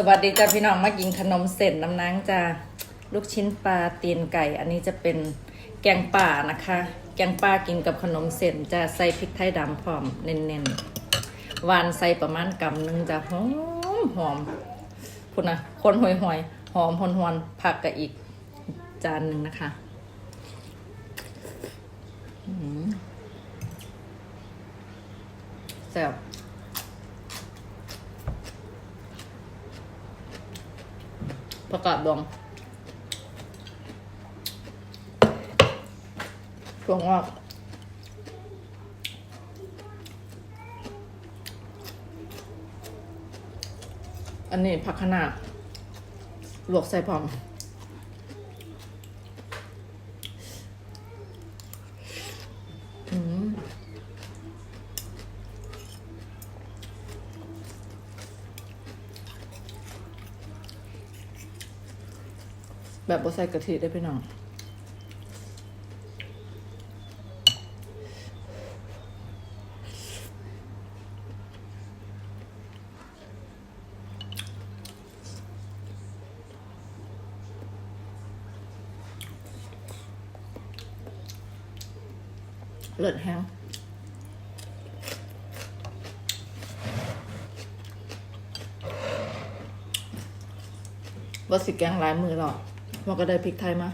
สวัสดีจ้าพี่น้องมากินขนมเส้นน้ำนางจ้าลูกชิ้นปลาตีนไก่ อันนี้จะเป็นแกงป่านะคะ แกงป่ากินกับขนมเส้นจะใส่พริกไทยดำพร้อมเน้นๆหวานใส่ประมาณกำหนึงจะหอมหอมคุณนะคนห่วยหวยหอมหอนหอนผักกับอีกจานหนึ่งนะคะแซ่บ ประกาศดองถั่วงอกอันนี้ผักคะน้าลวกใส่พร้อม อืม แบบบ่ใส่กะทิได้พี่น้องเลือดแห้งว่าสิแกงหลายมือหรอก มันก็ได้พริกไทยมา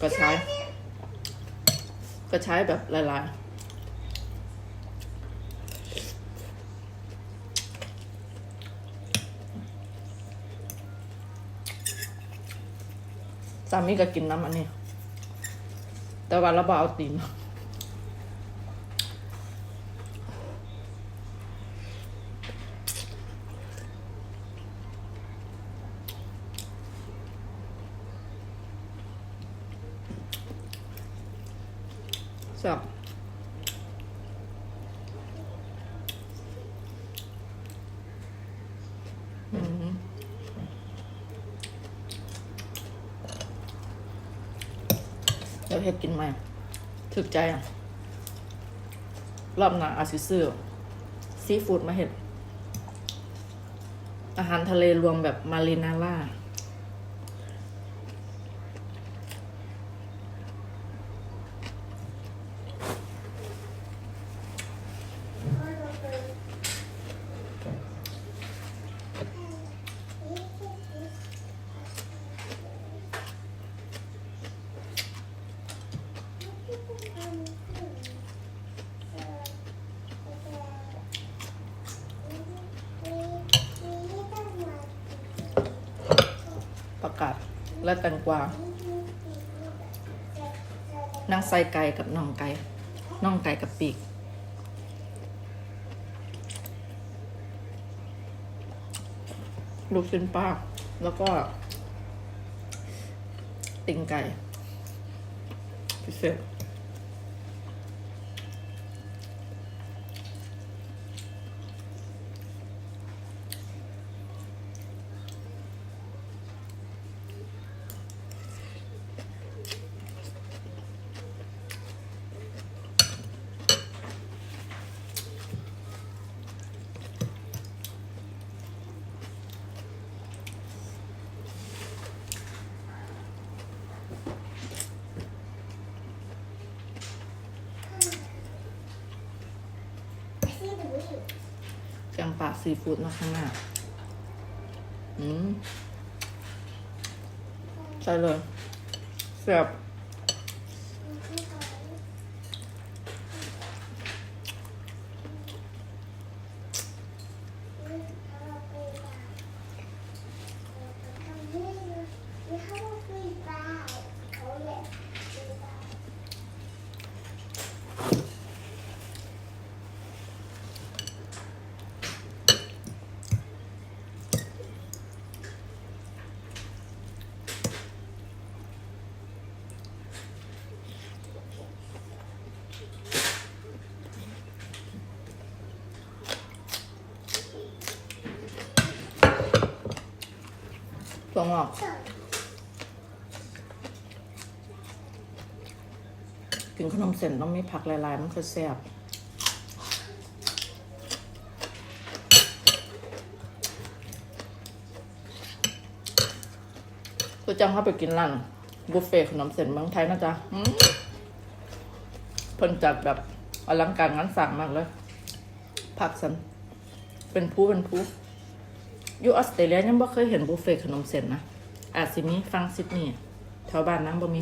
ก็ใช้ ก็ใช้แบบหลายๆสามีก็กินน้ำอันนี้ แต่ว่าเราบอเอาตีน สับเดี๋ยวเฮ็ดกินใหม่ถึกใจอะ รอบหน้าอาจสิซื้อซีฟู้ดมาเฮ็ด อาหารทะเลรวมแบบมารินาล่า ประกาศและแตงกวานั่งไส่ไก่กับน่องไก่น่องไก่กับปีก ลูกชิ้นปลาแล้วก็ ติ่งไก่พิเศษ แกงป่าซีฟู้ดมาข้างหน้า อืมใช่เลยแซ่บ ถั่วงอกกินขนมเสร็จต้องมีผักลายๆ มันคือแซ่บกูวจังเขาไปกินร้านบุฟเฟ่ขนมเสร็จเมืองไทยนะจ๊ะเพนจัดแบบอลังการงานสั่งมากเลย ผักสันเป็นผู้เป็นผู้ อยู่ออสเตรเลียยังบ่เคยเห็นบุฟเฟ่ต์ขนมเส้นนะอาจสิมีฟังซิดนีย์แถวบ้านน้ำบ่มี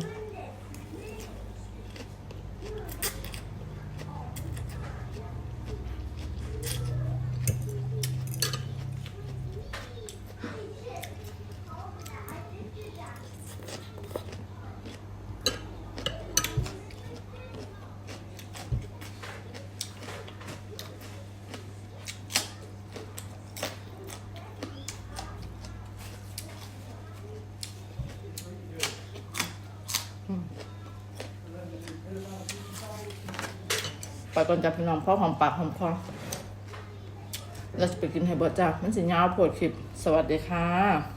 ไปก่อนจับพี่น้องพ่อหอมปากหอมคอเราจะไปกินไฮเบิดจ้ามันสิยาวโพดคลิป สวัสดีค่ะ